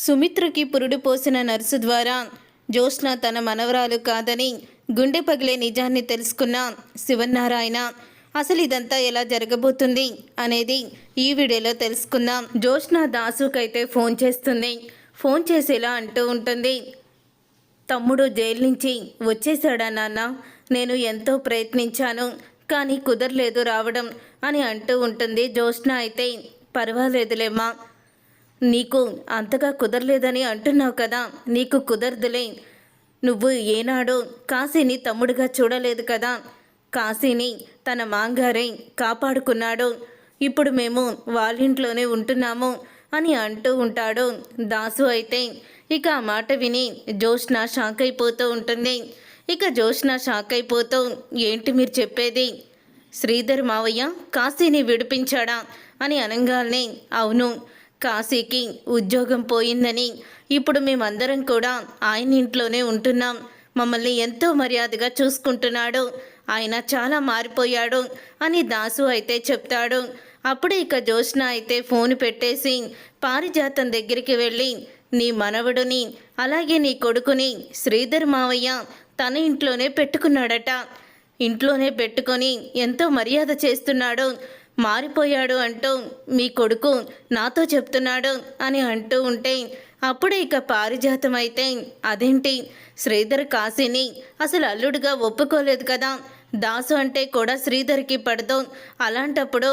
సుమిత్రకి పురుడు పోసిన నర్సు ద్వారా జ్యోత్స్న తన మనవరాలు కాదని గుండె పగిలే నిజాన్ని తెలుసుకున్న శివనారాయణ అసలు ఇదంతా ఎలా జరగబోతుంది? అనేది ఈ వీడియోలో తెలుసుకుందాం. జ్యోత్స్న దాసుకైతే ఫోన్ చేస్తుంది. ఫోన్ చేసేలా అంటూ ఉంటుంది. తమ్ముడు జైలు నుంచి వచ్చేసాడా నాన్న? నేను ఎంతో ప్రయత్నించాను కానీ కుదరలేదు రావడం అని అంటూ ఉంటుంది జ్యోత్స్న అయితే. పర్వాలేదులేమ్మా నీకు అంతగా కుదరలేదని అంటున్నావు కదా నీకు కుదరదులే. నువ్వు ఏనాడో కాశీని తమ్ముడుగా చూడలేదు కదా. కాశీని తన మాంగారే కాపాడుకున్నాడు. ఇప్పుడు మేము వాళ్ళింట్లోనే ఉంటున్నాము అని అంటూ ఉంటాడు. దాసు అయితే ఇక ఆ మాట విని జోష్న షాక్ అయిపోతూ ఉంటుంది. ఇక జోష్న షాక్ అయిపోతూ ఏంటి మీరు చెప్పేది? శ్రీధర్ మావయ్య కాశీని విడిపించాడా? అని అనగానే అవును. కాశీకి ఉద్యోగం పోయిందని. ఇప్పుడు మేమందరం కూడా ఆయన ఇంట్లోనే ఉంటున్నాం. మమ్మల్ని ఎంతో మర్యాదగా చూసుకుంటున్నాడు. ఆయన చాలా మారిపోయాడు అని దాసు అయితే చెప్తాడు. అప్పుడే ఇక జోష్న అయితే ఫోన్ పెట్టేసి పారిజాతం దగ్గరికి వెళ్ళి నీ మనవడుని అలాగే నీ కొడుకుని శ్రీధర్ మావయ్య తన ఇంట్లోనే పెట్టుకున్నాడట. ఇంట్లోనే పెట్టుకొని ఎంతో మర్యాద చేస్తున్నాడు. మారిపోయాడు అంటూ మీ కొడుకు నాతో చెప్తున్నాడు అని అంటూ ఉంటే అప్పుడే ఇక పారిజాతం అయితే అదేంటి? శ్రీధర్ కాశీని అసలు అల్లుడుగా ఒప్పుకోలేదు కదా. దాసు అంటే కూడా శ్రీధర్కి పడదు. అలాంటప్పుడు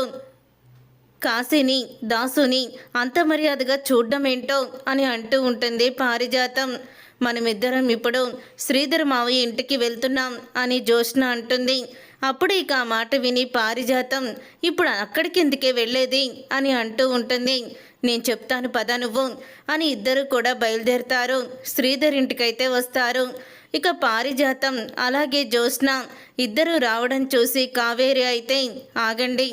కాశీని దాసుని అంత మర్యాదగా చూడడం ఏంటో అని అంటూ ఉంటుంది పారిజాతం. మనమిద్దరం ఇప్పుడు శ్రీధర్ మావయ్య ఇంటికి వెళ్తున్నాం అని జోష్న అంటుంది. అప్పుడు ఇక ఆ మాట విని పారిజాతం ఇప్పుడు అక్కడికి ఎందుకే వెళ్ళేది? అని అంటూ ఉంటుంది. నేను చెప్తాను పద నువ్వు అని ఇద్దరు కూడా బయలుదేరుతారు. శ్రీధర్ ఇంటికైతే వస్తారు. ఇక పారిజాతం అలాగే జ్యోత్స్న ఇద్దరు రావడం చూసి కావేరి అయితే ఆగండి.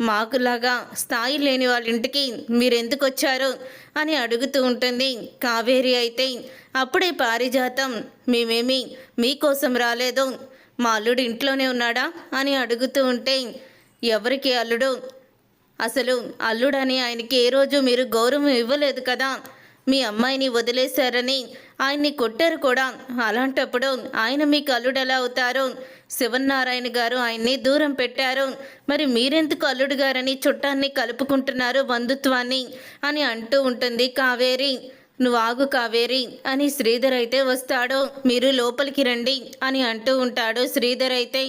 మాకులాగా స్థాయి లేని వాళ్ళ ఇంటికి మీరెందుకు వచ్చారు? అని అడుగుతూ ఉంటుంది కావేరి అయితే. అప్పుడే పారిజాతం మేమేమి మీకోసం రాలేదు. మా అల్లుడు ఇంట్లోనే ఉన్నాడా అని అడుగుతూ ఉంటే ఎవరికి అల్లుడు? అసలు అల్లుడని ఆయనకి ఏ రోజు మీరు గౌరవం ఇవ్వలేదు కదా. మీ అమ్మాయిని వదిలేశారని ఆయన్ని కొట్టారు కూడా. అలాంటప్పుడు ఆయన మీకు అల్లుడు ఎలా అవుతారు? శివనారాయణ గారు ఆయన్ని దూరం పెట్టారు. మరి మీరెందుకు అల్లుడు గారని చుట్టాన్ని కలుపుకుంటున్నారు బంధుత్వాన్ని? అని అంటూ ఉంటుంది కావేరి. నువ్వు ఆగు కావేరి అని శ్రీధర్ అయితే వస్తాడు మీరు లోపలికి రండి అని అంటూ ఉంటాడు శ్రీధర్ అయితే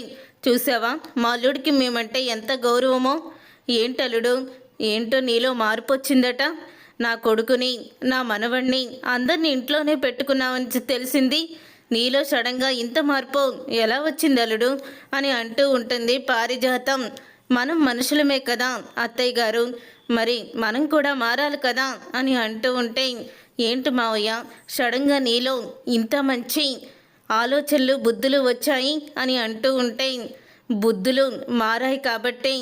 చూసావా మా అల్లుడికి మేమంటే ఎంత గౌరవమో? ఏంటలుడు ఏంటో నీలో మార్పు వచ్చిందట నా కొడుకుని నా మనవణ్ణి అందరిని ఇంట్లోనే పెట్టుకున్నావని తెలిసింది. నీలో సడన్గా ఇంత మార్పు ఎలా వచ్చింది అల్లుడు? అని అంటూ ఉంటుంది పారిజాతం. మనం మనుషులమే కదా అత్తయ్య గారు. మరి మనం కూడా మారాలి కదా అని అంటూ ఉంటే ఏంటి మావయ్య? సడన్గా నీలో ఇంత మంచి ఆలోచనలు బుద్ధులు వచ్చాయి అని అంటూ ఉంటే బుద్ధులు మారాయి కాబట్టి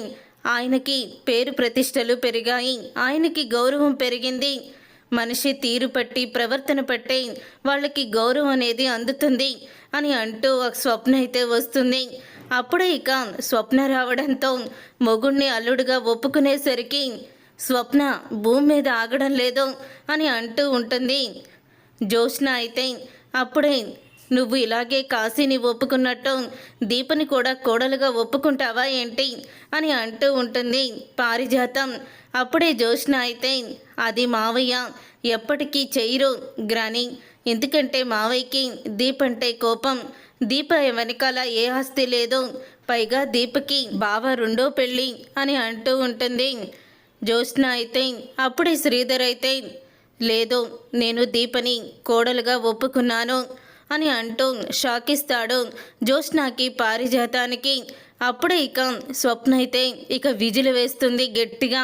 ఆయనకి పేరు ప్రతిష్టలు పెరిగాయి. ఆయనకి గౌరవం పెరిగింది. మనిషి తీరు పట్టి ప్రవర్తన పట్టి వాళ్ళకి గౌరవం అనేది అందుతుంది అని అంటూ ఒక స్వప్న అయితే వస్తుంది. అప్పుడే ఇక స్వప్న రావడంతో మొగుణ్ణి అల్లుడుగా ఒప్పుకునేసరికి స్వప్న భూమి మీద ఆగడం లేదు అని అంటూ ఉంటుంది. జోష్న అయితే అప్పుడే నువ్వు ఇలాగే కాశీని ఒప్పుకున్నట్టు దీపని కూడా కోడలుగా ఒప్పుకుంటావా ఏంటి? అని అంటూ ఉంటుంది పారిజాతం. అప్పుడే జోష్న అయితే అది మావయ్య ఎప్పటికీ చేయరు గ్రాని. ఎందుకంటే మావయ్యకి దీపంటే కోపం. దీప వెనకాల ఏ ఆస్తి లేదు. పైగా దీపకి బావ రెండో పెళ్ళి అని అంటూ ఉంటుంది. జ్యోత్స్న అయితే అప్పుడే శ్రీధర్ అయితే లేదు నేను దీపని కోడలుగా ఒప్పుకున్నాను అని అంటూ షాకిస్తాడు జ్యోత్స్నాకి పారిజాతానికి. అప్పుడే ఇక స్వప్న అయితే ఇక విజులు వేస్తుంది గట్టిగా.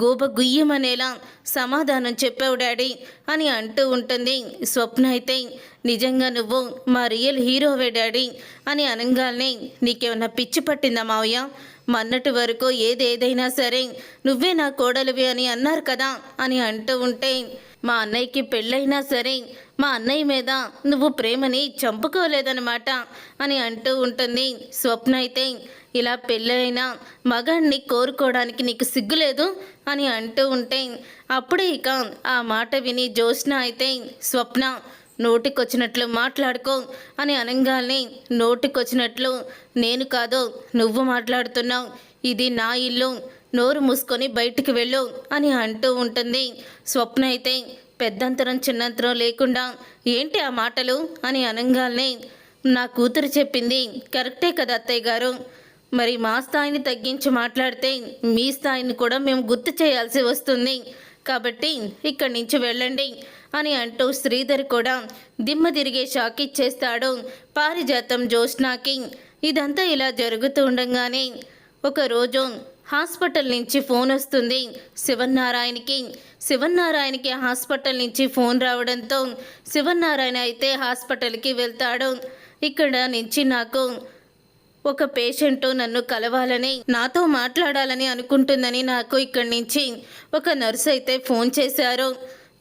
గోబ గుయ్యమనేలా సమాధానం చెప్పావు డాడీ అని అంటూ ఉంటుంది స్వప్న అయితే. నిజంగా నువ్వు మా రియల్ హీరోవే డాడీ అని అనగానే నీకేమన్నా పిచ్చి పట్టిందా మావయ్య? మన్నటి వరకు ఏదేదైనా సరే నువ్వే నా కోడలివి అని అన్నారు కదా అని అంటూ ఉంటే మా అన్నయ్యకి పెళ్ళైనా సరే మా అన్నయ్య మీద నువ్వు ప్రేమని చంపుకోలేదన్నమాట అని అంటూ ఉంటుంది. స్వప్న అయితే ఇలా పెళ్ళైనా మగాడిని కోరుకోవడానికి నీకు సిగ్గులేదు? అని అంటూ ఉంటే అప్పుడే ఇక ఆ మాట విని జోష్న అయితే స్వప్న నోటికొచ్చినట్లు మాట్లాడుకో అని అనగానే నోటికొచ్చినట్లు నేను కాదు నువ్వు మాట్లాడుతున్నావు ఇది నా ఇల్లు నోరు మూసుకొని బయటికి వెళ్ళు అని అంటూ ఉంటుంది. స్వప్న అయితే పెద్దంతరం చిన్నంతరం లేకుండా ఏంటి ఆ మాటలు అని అనగానే నా కూతురు చెప్పింది కరెక్టే కదా అత్తయ్య గారు. మరి మా స్థాయిని తగ్గించి మాట్లాడితే మీ స్థాయిని కూడా మేము గుర్తు చేయాల్సి వస్తుంది. కాబట్టి ఇక్కడి నుంచి వెళ్ళండి. అని అంటూ శ్రీధర్ కూడా దిమ్మ తిరిగే షాక్ ఇచ్చేస్తాడు పారిజాతం జోష్నాకి ఇదంతా ఇలా జరుగుతూ ఉండగానే ఒకరోజు హాస్పిటల్ నుంచి ఫోన్ వస్తుంది శివన్నారాయణకి శివన్నారాయణకి హాస్పిటల్ నుంచి ఫోన్ రావడంతో శివన్నారాయణ అయితే హాస్పిటల్కి వెళ్తాడు. ఇక్కడ నుంచి నాకు ఒక పేషెంట్ నన్ను కలవాలని నాతో మాట్లాడాలని అనుకుంటుందని నాకు ఇక్కడి నుంచి ఒక నర్సు అయితే ఫోన్ చేశారు.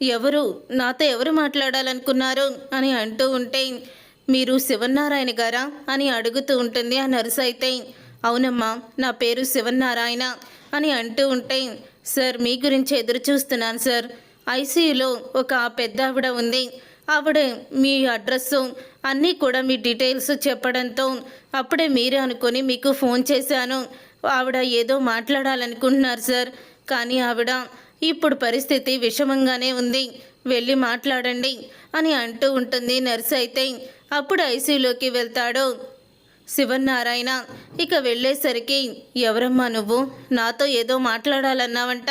ఎవరు? నాతో ఎవరు మాట్లాడాలనుకున్నారు? అని అంటూ ఉంటే మీరు శివన్నారాయణ గారా? అని అడుగుతూ ఉంటుంది ఆ నర్సు అయితే. అవునమ్మా నా పేరు శివన్నారాయణ అని అంటూ ఉంటే సార్ మీ గురించి ఎదురు చూస్తున్నాను సార్. ఐసీయూలో ఒక పెద్ద ఆవిడ ఉంది. ఆవిడ మీ అడ్రస్ అన్నీ కూడా మీ డీటెయిల్స్ చెప్పడంతో అప్పుడే మీరే అనుకొని మీకు ఫోన్ చేశాను. ఆవిడ ఏదో మాట్లాడాలనుకుంటున్నారు సార్. కానీ ఆవిడ ఇప్పుడు పరిస్థితి విషమంగానే ఉంది. వెళ్ళి మాట్లాడండి అని అంటూ ఉంటుంది నర్స్ అయితే. అప్పుడు ఐసీయూలోకి వెళ్తాడు. శివన్నారాయణ ఇక వెళ్ళేసరికి ఎవరమ్మా నువ్వు? నాతో ఏదో మాట్లాడాలన్నావంట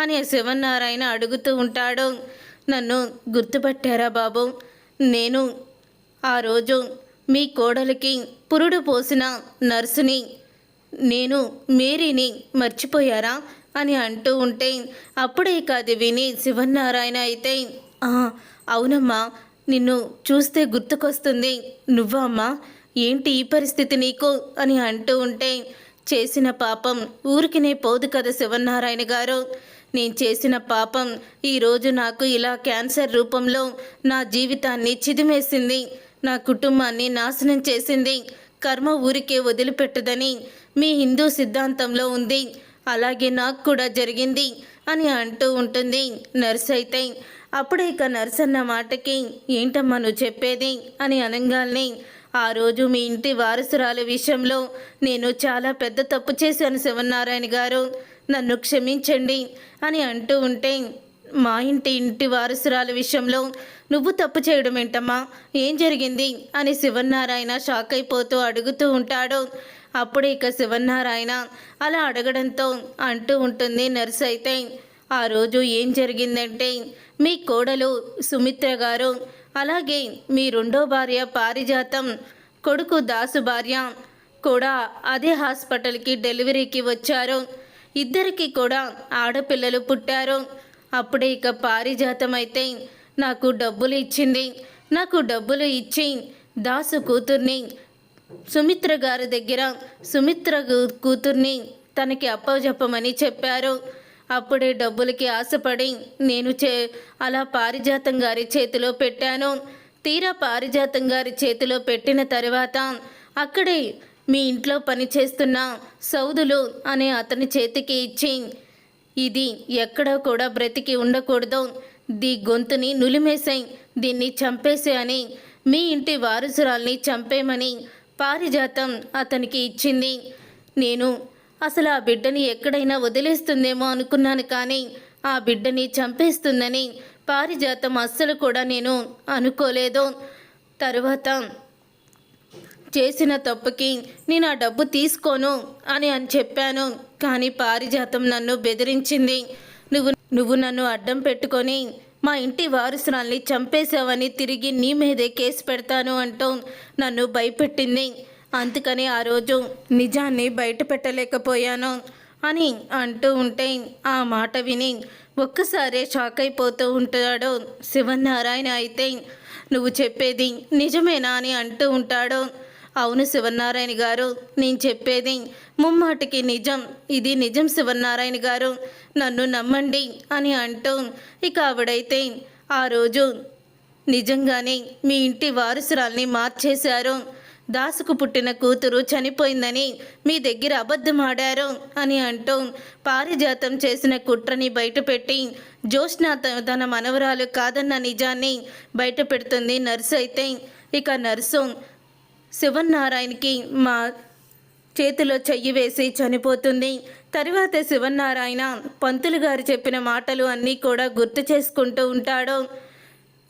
అని శివన్నారాయణ అడుగుతూ ఉంటాడు. నన్ను గుర్తుపట్టారా బాబు? నేను ఆ రోజు మీ కోడలికి పురుడు పోసిన నర్సుని నేను మేరీని మర్చిపోయారా? అని అంటూ ఉంటే అప్పుడే కాదు విని శివన్నారాయణ అయితే అవునమ్మా నిన్ను చూస్తే గుర్తుకొస్తుంది. నువ్వా అమ్మా? ఏంటి ఈ పరిస్థితి నీకు? అని అంటూ ఉంటే చేసిన పాపం ఊరికినే పోదు కదా శివన్నారాయణ గారు. నేను చేసిన పాపం ఈరోజు నాకు ఇలా క్యాన్సర్ రూపంలో నా జీవితాన్ని చిదిమేసింది. నా కుటుంబాన్ని నాశనం చేసింది. కర్మ ఊరికే వదిలిపెట్టదని మీ హిందూ సిద్ధాంతంలో ఉంది. అలాగే నాకు కూడా జరిగింది అని అంటూ ఉంటుంది నర్స్ అయితే. అప్పుడే ఇక నర్స్ అన్న మాటకి ఏంటమ్మా నువ్వు చెప్పేది? అని అనగాల్ని ఆ రోజు మీ ఇంటి వారసురాల విషయంలో నేను చాలా పెద్ద తప్పు చేశాను శివనారాయణ గారు. నన్ను క్షమించండి అని అంటూ ఉంటే మా ఇంటి ఇంటి వారసురాల విషయంలో నువ్వు తప్పు చేయడం ఏంటమ్మా? ఏం జరిగింది? అని శివనారాయణ షాక్ అయిపోతూ అడుగుతూ ఉంటాడు. అప్పుడు ఇక శివనారాయణ అలా అడగడంతో అంటూ ఉంటుంది నర్స్ అయితే ఆ రోజు ఏం జరిగిందంటే మీ కోడలు సుమిత్ర గారు అలాగే మీ రెండో భార్య పారిజాతం కొడుకు దాసు భార్య కూడా అదే హాస్పిటల్కి డెలివరీకి వచ్చారు. ఇద్దరికి కూడా ఆడపిల్లలు పుట్టారు. అప్పుడే ఇక పారిజాతం అయితే నాకు డబ్బులు ఇచ్చింది నాకు డబ్బులు ఇచ్చి దాసు కూతుర్ని సుమిత్ర గారి దగ్గర సుమిత్ర కూతుర్ని తనకి అప్పజెప్పమని చెప్పారు. అప్పుడే డబ్బులకి ఆశపడి నేను చే అలా పారిజాతం గారి చేతిలో పెట్టాను. తీరా పారిజాతం గారి చేతిలో పెట్టిన తర్వాత అక్కడే మీ ఇంట్లో పనిచేస్తున్న సౌదులు అనే అతని చేతికి ఇచ్చి ఇది ఎక్కడా కూడా బ్రతికి ఉండకూడదు. దీ గొంతుని నులిమేసాయి దీన్ని చంపేసే అని మీ ఇంటి వారసురాల్ని చంపేమని పారిజాతం అతనికి ఇచ్చింది. నేను అసలు ఆ బిడ్డని ఎక్కడైనా వదిలేస్తుందేమో అనుకున్నాను కానీ ఆ బిడ్డని చంపేస్తుందని పారిజాతం అస్సలు కూడా నేను అనుకోలేదు. తరువాత చేసిన తప్పుకి నేను ఆ డబ్బు తీసుకోను అని అని చెప్పాను. కానీ పారిజాతం నన్ను బెదిరించింది. నువ్వు నువ్వు నన్ను అడ్డం పెట్టుకొని మా ఇంటి వారసురాల్ని చంపేశావని తిరిగి నీ మీదే కేసు పెడతాను అంటూ నన్ను భయపెట్టింది. అందుకని ఆ రోజు నిజాన్ని బయట పెట్టలేకపోయాను అని అంటూ ఉంటే ఆ మాట విని ఒక్కసారే షాక్ అయిపోతూ ఉంటాడు. శివనారాయణ అయితే నువ్వు చెప్పేది నిజమేనా? అని అంటూ ఉంటాడు. అవును శివనారాయణ గారు నేను చెప్పేది ముమ్మాటికి నిజం. ఇది నిజం శివనారాయణ గారు. నన్ను నమ్మండి అని అంటూ ఇక ఆవిడైతే ఆ రోజు నిజంగానే మీ ఇంటి వారసురాల్ని మార్చేశారు. దాసుకు పుట్టిన కూతురు చనిపోయిందని మీ దగ్గర అబద్ధమాడారు అని అంటూ పారిజాతం చేసిన కుట్రని బయటపెట్టి జ్యోత్స్న త- తన మనవరాలు కాదన్న నిజాన్ని బయటపెడుతుంది నర్సు అయితే. ఇక నర్సు శివన్నారాయణకి మా చేతిలో చెయ్యి వేసి చనిపోతుంది. తరువాత శివన్నారాయణ పంతులు గారు చెప్పిన మాటలు అన్నీ కూడా గుర్తు చేసుకుంటూ ఉంటాడు.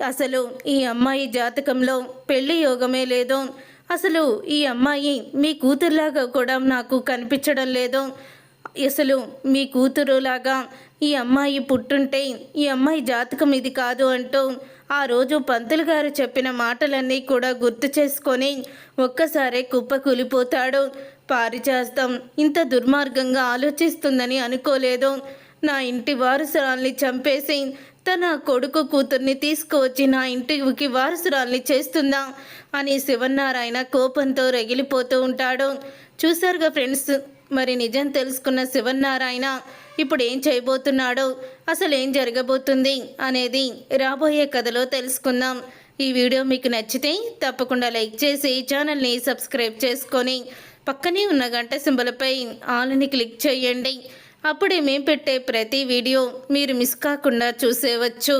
అసలు ఈ అమ్మాయి జాతకంలో పెళ్ళి యోగమే లేదు. అసలు ఈ అమ్మాయి మీ కూతురులాగా కూడా నాకు కనిపించడం లేదు. అసలు మీ కూతురులాగా ఈ అమ్మాయి పుట్టుంటే ఈ అమ్మాయి జాతకం ఇది కాదు అంటూ ఆ రోజు పంతులు గారు చెప్పిన మాటలన్నీ కూడా గుర్తు చేసుకొని ఒక్కసారే కుప్ప కూలిపోతాడు. పారిచేస్తాం ఇంత దుర్మార్గంగా ఆలోచిస్తుందని అనుకోలేదు. నా ఇంటి వారసురాల్ని చంపేసి తన కొడుకు కూతుర్ని తీసుకువచ్చి నా ఇంటికి వారసురాల్ని చేస్తుందా అని శివన్నారాయణ కోపంతో రగిలిపోతూ ఉంటాడు. చూసారుగా ఫ్రెండ్స్ మరి నిజం తెలుసుకున్న శివన్నారాయణ ఇప్పుడు ఏం చేయబోతున్నాడో అసలు ఏం జరగబోతుంది అనేది రాబోయే కథలో తెలుసుకుందాం. ఈ వీడియో మీకు నచ్చితే తప్పకుండా లైక్ చేసి ఛానల్ని సబ్స్క్రైబ్ చేసుకొని పక్కనే ఉన్న గంట సింబలపై ఆల్ని క్లిక్ చేయండి. అప్పుడే మేము పెట్టే ప్రతి వీడియో మీరు మిస్ కాకుండా చూసేవచ్చు.